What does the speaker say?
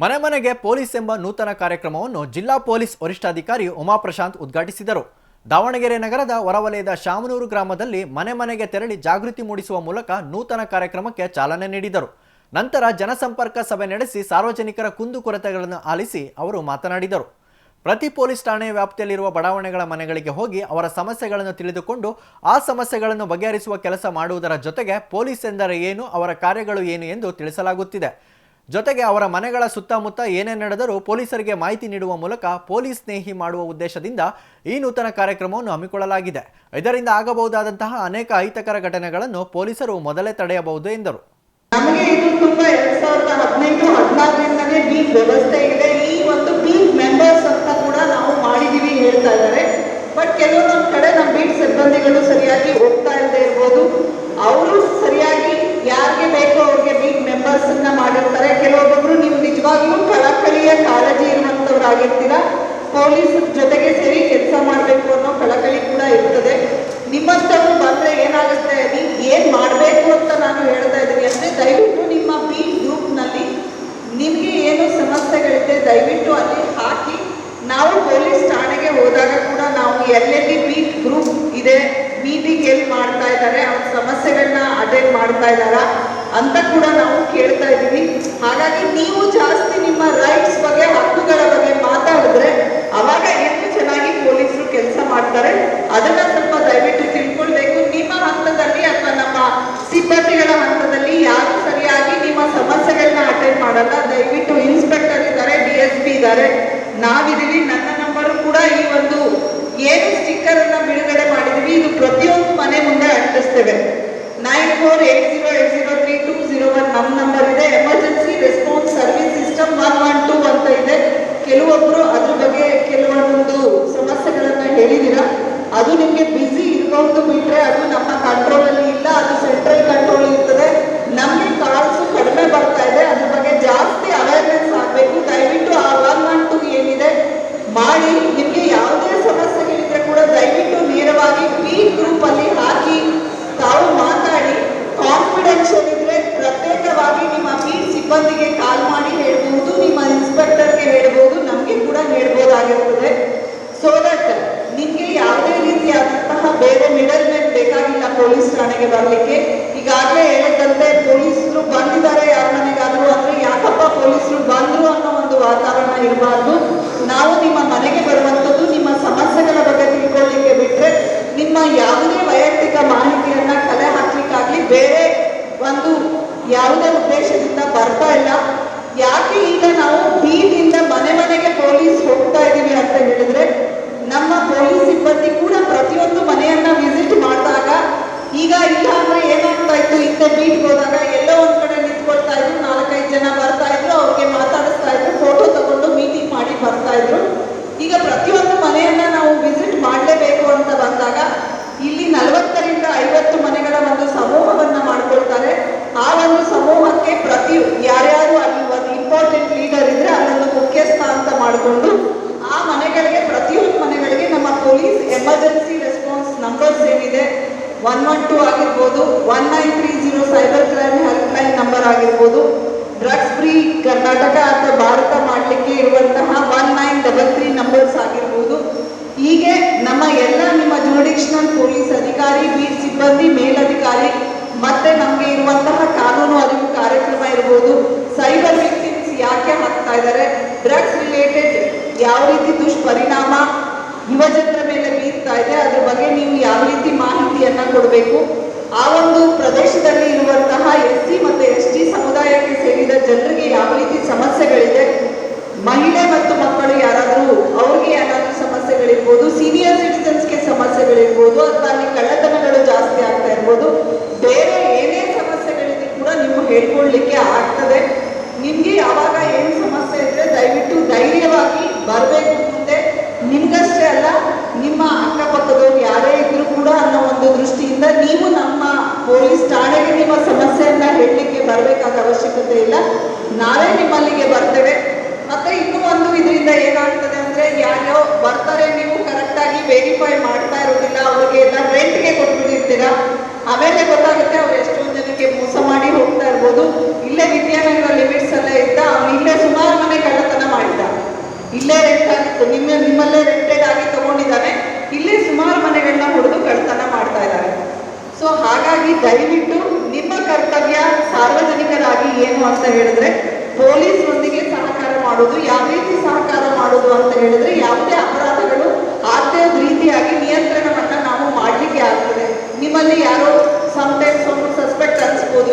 ಮನೆ ಮನೆಗೆ ಪೊಲೀಸ್ ಎಂಬ ನೂತನ ಕಾರ್ಯಕ್ರಮವನ್ನು ಜಿಲ್ಲಾ ಪೊಲೀಸ್ ವರಿಷ್ಠಾಧಿಕಾರಿ ಉಮಾಪ್ರಶಾಂತ್ ಉದ್ಘಾಟಿಸಿದರು. ದಾವಣಗೆರೆ ನಗರದ ಹೊರವಲಯದ ಶಾಮನೂರು ಗ್ರಾಮದಲ್ಲಿ ಮನೆ ಮನೆಗೆ ತೆರಳಿ ಜಾಗೃತಿ ಮೂಡಿಸುವ ಮೂಲಕ ನೂತನ ಕಾರ್ಯಕ್ರಮಕ್ಕೆ ಚಾಲನೆ ನೀಡಿದರು. ನಂತರ ಜನಸಂಪರ್ಕ ಸಭೆ ನಡೆಸಿ ಸಾರ್ವಜನಿಕರ ಕುಂದುಕೊರತೆಗಳನ್ನು ಆಲಿಸಿ ಅವರು ಮಾತನಾಡಿದರು. ಪ್ರತಿ ಪೊಲೀಸ್ ಠಾಣೆ ವ್ಯಾಪ್ತಿಯಲ್ಲಿರುವ ಬಡಾವಣೆಗಳ ಮನೆಗಳಿಗೆ ಹೋಗಿ ಅವರ ಸಮಸ್ಯೆಗಳನ್ನು ತಿಳಿದುಕೊಂಡು ಆ ಸಮಸ್ಯೆಗಳನ್ನು ಬಗೆಹರಿಸುವ ಕೆಲಸ ಮಾಡುವುದರ ಜೊತೆಗೆ ಪೊಲೀಸ್ ಎಂದರೆ ಏನು, ಅವರ ಕಾರ್ಯಗಳು ಏನು ಎಂದು ತಿಳಿಸಲಾಗುತ್ತಿದೆ. ಜೊತೆಗೆ ಅವರ ಮನೆಗಳ ಸುತ್ತಮುತ್ತ ಏನೇ ನಡೆದರೂ ಪೊಲೀಸರಿಗೆ ಮಾಹಿತಿ ನೀಡುವ ಮೂಲಕ ಪೊಲೀಸ್ ಸ್ನೇಹಿ ಮಾಡುವ ಉದ್ದೇಶದಿಂದ ಈ ನೂತನ ಕಾರ್ಯಕ್ರಮವನ್ನು ಹಮ್ಮಿಕೊಳ್ಳಲಾಗಿದೆ. ಇದರಿಂದ ಆಗಬಹುದಾದಂತಹ ಅನೇಕ ಅಹಿತಕರ ಘಟನೆಗಳನ್ನು ಪೊಲೀಸರು ಮೊದಲೇ ತಡೆಯಬಹುದು ಎಂದರು. ಬೀಟ್ ಅಂತ ಕೂಡ ನಮ್ಮ ಸಿಬ್ಬಂದಿಗಳು ಸರಿಯಾಗಿ ಹೋಗ್ತಾ ಇಲ್ಲದೆ ಇರ್ಬೋದು. ಅವರು ಸರಿಯಾಗಿ ಯಾರಿಗೆ ಬೇಕೋ ಅವ್ರಿಗೆ ಬೀಟ್ ಮೆಂಬರ್ಸ್ ಅನ್ನ ಮಾಡಿರ್ತಾರೆ ಕೆಲವೊಬ್ಬೊಬ್ರು ನೀವು ನಿಜವಾಗ್ಲೂ ಕಳಕಳಿಯ ಕಾಳಜಿ ಇರುವಂತವ್ರಾಗಿರ್ತೀರಾ ಪೊಲೀಸ್ ಜೊತೆಗೆ ಸೇರಿ ಕೆಲಸ ಮಾಡಬೇಕು ಅನ್ನೋ ಕಳಕಳಿ ಕೂಡ ಇರ್ತದೆ. ನಿಮ್ಮಂಥವ್ರು ಬಂದ್ರೆ ಏನಾಗುತ್ತೆ? ನೀವು ಏನ್ ಮಾಡಬೇಕು ಅಂತ ನಾನು ಹೇಳ್ತಾ ಇದ್ದೀನಿ. ಅಂದ್ರೆ ದಯವಿಟ್ಟು ನಿಮ್ಮ ಬಿ ಗ್ರೂಪ್ನಲ್ಲಿ ನಿಮಗೆ ಏನು ಸಮಸ್ಯೆಗಳಿದೆ ದಯವಿಟ್ಟು ಅಲ್ಲಿ ಹಾಕಿ. ನಾವು ಪೊಲೀಸ್ ಠಾಣೆಗೆ ಹೋದಾಗ ಕೂಡ ನಾವು ಎಲ್ಲೆಲ್ಲಿ ಬೀಟ್ ಗ್ರೂಪ್ ಇದೆ ಮೀಟಿಂಗ್ ಎಲ್ಲಿ ಮಾಡ್ತಾ ಇದ್ದಾರೆ, ಅವ್ರ ಸಮಸ್ಯೆಗಳನ್ನ ಅಟೆಂಡ್ ಮಾಡ್ತಾ ಇದ್ದಾರಾ? ಅಂತ ಕೂಡ ನಾವು ಕೇಳ್ತಾ ಇದ್ದೀವಿ. ಹಾಗಾಗಿ ನೀವು ಜಾಸ್ತಿ ನಿಮ್ಮ ರೈಟ್ಸ್ ಬಗ್ಗೆ, ಹಕ್ಕುಗಳ ಬಗ್ಗೆ ಮಾತಾಡಿದ್ರೆ ಅವಾಗ ಎಷ್ಟು ಚೆನ್ನಾಗಿ ಪೊಲೀಸರು ಕೆಲಸ ಮಾಡ್ತಾರೆ. ಅದನ್ನ ಸ್ವಲ್ಪ ದಯವಿಟ್ಟು ತಿಳ್ಕೊಳ್ಬೇಕು. ನಿಮ್ಮ ಹಂತದಲ್ಲಿ ಅಥವಾ ನಮ್ಮ ಸಿಬ್ಬಂದಿಗಳ ಹಂತದಲ್ಲಿ ಯಾರು ಸರಿಯಾಗಿ ನಿಮ್ಮ ಸಮಸ್ಯೆಗಳನ್ನ ಅಟೆಂಡ್ ಮಾಡಲ್ಲ. ದಯವಿಟ್ಟು ಇನ್ಸ್ಪೆಕ್ಟರ್ ಇದ್ದಾರೆ ಡಿ ಎಸ್ ಪಿ ಇದ್ದಾರೆ. ನಾವಿದ್ದೀವಿ ನನ್ನ ನಂಬರ್ ಕೂಡ ಈ ಒಂದು ಏನು ಸ್ಟಿಕ್ಕರ್ ಅನ್ನ ಬಿಡುಗಡೆ ಮಾಡಿದೀವಿ. ಇದು ಪ್ರತಿಯೊಂದು ಮನೆ ಮುಂದೆ ಅಂಟಿಸ್ತೇವೆ. Four eight zero eight zero three two zero one ನಮ್ಮ ನಂಬರ್ ಇದೆ. Emergency response service system one one two ಅಂತ ಇದೆ. ಕೆಲವೊಬ್ರು ಅದ್ರ ಬಗ್ಗೆ ಕೆಲವೊಂದು ಸಮಸ್ಯೆಗಳನ್ನ ಹೇಳಿದೀರ ಅದು ನಿಮಗೆ ಬಿಸಿ ಇರ್ಬೋದು ಬಿಟ್ರೆ ಅದು ನಮ್ಮ ಕಂಟ್ರೋಲ್ ಅಲ್ಲಿ ಇಲ್ಲ, ಅದು ಸೆಂಟ್ರಲ್ ಕಂಟ್ರೋಲ್ ಇರ್ತದೆ ನಮಗೆ ಕಾಲ್ಸು ಕಡಿಮೆ ಬರ್ತಾ ಇದೆ ಅದ್ರ ಬಗ್ಗೆ ಜಾಸ್ತಿ ಅವೇರ್ನೆಸ್ ಆಗಬೇಕು ದಯವಿಟ್ಟು ಆ ಒನ್ ಒನ್ ಟೂ ಏನಿದೆ ಮಾಡಿ ನಿಮಗೆ ಯಾವುದೇ ಸಮಸ್ಯೆಗಳಿದ್ರೆ ಕೂಡ ದಯವಿಟ್ಟು ನೇರವಾಗಿ ಬಿ ಗ್ರೂಪ್ ಅಲ್ಲಿ ಹಾಕಿ ತಾವು ಮಾತಾಡಿ ಕಾನ್ಫಿಡೆನ್ಷಿಯಲ್ ಇದ್ರೆ ಪ್ರತ್ಯೇಕವಾಗಿ ನಿಮ್ಮ ಬೀಟ್ ಸಿಬ್ಬಂದಿಗೆ ಕಾಲ್ ಮಾಡಿ ಹೇಳ್ಬಹುದು ನಿಮ್ಮ ಇನ್ಸ್ಪೆಕ್ಟರ್ಗೆ ಹೇಳ್ಬಹುದು ನಮಗೆ ಕೂಡ ಹೇಳ್ಬೋದಾಗಿರ್ತದೆ ಸೊ ದಟ್ ನಿಮ್ಗೆ ಯಾವುದೇ ರೀತಿಯಾದಂತಹ ಬೇರೆ ಮಿಡಲ್ ಮ್ಯಾನ್ ಬೇಕಾಗಿಲ್ಲ ಪೊಲೀಸ್ ಠಾಣೆಗೆ ಬರಲಿಕ್ಕೆ. ಈಗಾಗಲೇ ಹೇಳಿದಂತೆ ಪೊಲೀಸರು ಬಂದಿದ್ದಾರೆ. ಯಾರ ಮನೆಗಾದ್ರು ಅಂದ್ರೆ ಯಾಕಪ್ಪ ಪೊಲೀಸರು ಬಂದ್ರು ಅನ್ನೋ ಒಂದು ವಾತಾವರಣ ಇರಬಾರ್ದು. ನಾವು ನಿಮ್ಮ ಮನೆಗೆ ಬರುವಂಥದ್ದು ನಿಮ್ಮ ಸಮಸ್ಯೆಗಳ ಬಗ್ಗೆ ತಿಳ್ಕೊಳ್ಳಿಕ್ಕೆ ಬಿಟ್ರೆ ನಿಮ್ಮ ಯಾವುದೇ ವೈಯಕ್ತಿಕ ಮಾಹಿತಿಯನ್ನ ಕಲೆ ಹಾಕ್ಲಿಕ್ಕಾಗ್ಲಿ ಬೇರೆ ಒಂದು ಯಾವುದೇ ಉದ್ದೇಶದಿಂದ ಬರ್ತಾ ಇಲ್ಲ. ಯಾಕೆ ಈಗ ನಾವು ಬೀದಿಯಿಂದ ಮನೆ ಮನೆಗೆ ಪೊಲೀಸ್ ಹೋಗ್ತಾ ಇದ್ದೀವಿ ಅಂತ ಹೇಳಿದ್ರೆ ನಮ್ಮ ಪೊಲೀಸ್ ಸಿಬ್ಬಂದಿ ಕೂಡ ಪ್ರತಿಯೊಂದು ಮನೆಯನ್ನ ವಿಸಿಟ್ ಮಾಡಿದಾಗ ಈಗ ಇಲ್ಲ ಅಂದ್ರೆ ಏನಾಗ್ತಾ ಇತ್ತು ಹಿಂದೆ ಬೀಟ್ ಹೋದಾಗ ಎಲ್ಲೋ ಒಂದ್ ಕಡೆ ನಿಂತ್ಕೊಳ್ತಾ ಇದ್ರು ನಾಲ್ಕೈದು ಜನ ಬರ್ತಾ ಇದ್ರು ಅವ್ರಿಗೆ ಮಾತಾಡಿಸ್ತಾ ಇದ್ರು ಫೋಟೋ ತಗೊಂಡು ಮೀಟಿಂಗ್ ಮಾಡಿ ಬರ್ತಾ ಇದ್ರು ಈಗ ಪ್ರತಿಯೊಂದು ಮನೆಯನ್ನ ನಾವು ವಿಸಿಟ್ ಮಾಡಲೇಬೇಕು ಅಂತ ಬಂದಾಗ ಇಲ್ಲಿ ನಲವತ್ತರಿಂದ ಐವತ್ತು ಮನೆಗಳ ಒಂದು ಸಮೂಹವನ್ನ ಮಾಡ್ಕೊಳ್ತಾರೆ ಆ ಒಂದು ಸಮೂಹಕ್ಕೆ ಪ್ರತಿ ಯಾರ್ಯಾರು ಅಲ್ಲಿ ಒಂದು ಇಂಪಾರ್ಟೆಂಟ್ ಲೀಡರ್ ಇದ್ರೆ ಅಲ್ಲೊಂದು ಮುಖ್ಯಸ್ಥ ಅಂತ ಮಾಡಿಕೊಂಡು ಆ ಮನೆಗಳಿಗೆ ಪ್ರತಿಯೊಂದು ಮನೆಗಳಿಗೆ ನಮ್ಮ ಪೊಲೀಸ್ ಎಮರ್ಜೆನ್ಸಿ ರೆಸ್ಪಾನ್ಸ್ ನಂಬರ್ಸ್ ಏನಿದೆ ಒನ್ ಒನ್ ಟೂ ಆಗಿರ್ಬೋದು one nine three zero cyber crime helpline number ಆಗಿರ್ಬೋದು. ಡ್ರಗ್ಸ್ ಫ್ರೀ ಕರ್ನಾಟಕ ಅಥವಾ ಭಾರತ ಮಾಡಲಿಕ್ಕೆ ಇರುವಂತಹ one nine double three numbers ಆಗಿರ್ಬೋದು. ಹೀಗೆ ನಮ್ಮ ಎಲ್ಲ ನಿಮ್ಮ ಜುಡಿಷನಲ್ ಪೊಲೀಸ್ ಅಧಿಕಾರಿ ಬೀಟ್ ಸಿಬ್ಬಂದಿ, ಮೇಲಧಿಕಾರಿ, ಮತ್ತೆ ನಮಗೆ ಇರುವಂತಹ ಕಾನೂನು ಅರಿವು ಕಾರ್ಯಕ್ರಮ ಇರ್ಬೋದು. ಸೈಬರ್ ವಿಕ್ಟಿಮ್ಸ್ ಯಾಕೆ ಹಾಕ್ತಾ ಇದ್ದಾರೆ? ಡ್ರಗ್ಸ್ ರಿಲೇಟೆಡ್ ಯಾವ ರೀತಿ ದುಷ್ಪರಿಣಾಮ ಯುವಜನರ ಮೇಲೆ ಬೀರ್ತಾ ಇದೆ? ಅದ್ರ ಬಗ್ಗೆ ನೀವು ಯಾವ ರೀತಿ ಮಾಹಿತಿಯನ್ನ ಕೊಡಬೇಕು. ಆ ಒಂದು ಪ್ರದೇಶದಲ್ಲಿ ಇರುವಂತಹ ಎಸ್ ಸಿ ಮತ್ತು ಎಸ್ ಟಿ ಸಮುದಾಯಕ್ಕೆ ಸೇರಿದ ಜನರಿಗೆ ಯಾವ ರೀತಿ ಸಮಸ್ಯೆಗಳಿದೆ, ಮಹಿಳೆ ಮತ್ತು ಮಕ್ಕಳು ಯಾರಾದರೂ, ಅವ್ರಿಗೆ ಏನಾದರೂ ಸಮಸ್ಯೆಗಳಿರ್ಬೋದು ಸೀನಿಯರ್ ಸಿಟಿಸನ್ಸ್ಗೆ ಸಮಸ್ಯೆಗಳಿರ್ಬೋದು, ಅಥವಾ ಅಲ್ಲಿ ಕಳ್ಳತನಗಳು ಜಾಸ್ತಿ ಆಗ್ತಾ ಇರ್ಬೋದು, ಬೇರೆ ಏನೇ ಸಮಸ್ಯೆಗಳಿದ್ರು ಕೂಡ ನೀವು ಹೇಳ್ಕೊಳ್ಲಿಕ್ಕೆ ಆಗ್ತದೆ. ನಿಮಗೆ ಯಾವಾಗ ಏನು ಸಮಸ್ಯೆ ಇದ್ರೆ ದಯವಿಟ್ಟು ಧೈರ್ಯವಾಗಿ ಬರಬೇಕು. ಇಂದ ನೀವು ನಮ್ಮ ಪೊಲೀಸ್ ಠಾಣೆಗೆ ನಿಮ್ಮ ಸಮಸ್ಯೆಯನ್ನ ಹೇಳಲಿಕ್ಕೆ ಬರಬೇಕಾದ ಅವಶ್ಯಕತೆ ಇಲ್ಲ. ನಾವೇ ನಿಮ್ಮಲ್ಲಿಗೆ ಬರ್ತೇವೆ. ಮತ್ತೆ ಇನ್ನೂ ಒಂದು ಇದರಿಂದ ಏನಾಗ್ತದೆ ಅಂದ್ರೆ ಯಾರ್ಯಾವ ಬರ್ತಾರೆ, ನೀವು ಕರೆಕ್ಟಾಗಿ ವೆರಿಫೈ ಮಾಡ್ತಾ ಇರೋದಿಲ್ಲ. ಅವ್ರಿಗೆ ಎಲ್ಲ ರೆಂಟ್ಗೆ ಕೊಟ್ಬಿಟ್ಟಿರ್ತೀರಾ? ಆಮೇಲೆ ಗೊತ್ತಾಗುತ್ತೆ ಅವ್ರು ಎಷ್ಟೊಂದು ಜನಕ್ಕೆ ಮೋಸ ಮಾಡಿ ಹೋಗ್ತಾ ಇರ್ಬೋದು. ಇಲ್ಲೇ ವಿದ್ಯಾನಗರ ಲಿಮಿಟ್ಸ್ ಎಲ್ಲ ಇದ್ದ ಅವ್ನು ಇಲ್ಲೇ ಸುಮಾರು ಮನೆ ಕಳ್ಳತನ ಮಾಡಿದ್ದ ಇಲ್ಲೇ ರೆಂಟ್ ಆಗಿತ್ತು. ನಿಮ್ಮ ನಿಮ್ಮಲ್ಲೇ ದಯವಿಟ್ಟು ನಿಮ್ಮ ಕರ್ತವ್ಯ ಸಾರ್ವಜನಿಕರಾಗಿ ಏನು ಅಂತ ಹೇಳಿದ್ರೆ ಪೊಲೀಸ್ ಒಂದಿಗೆ ಸಹಕಾರ ಮಾಡೋದು, ಯಾವ ರೀತಿ ಸಹಕಾರ ಮಾಡೋದು ಅಂತ ಹೇಳಿದ್ರೆ, ಯಾವುದೇ ಅಪರಾಧಗಳು ಆಗ್ತಾ ರೀತಿಯಾಗಿ ನಿಯಂತ್ರಣವನ್ನ ನಾವು ಮಾಡಲಿಕ್ಕೆ ಆಗ್ತದೆ. ನಿಮ್ಮಲ್ಲಿ ಯಾರೋ ಸಮ್ಟೈಮ್ಸ್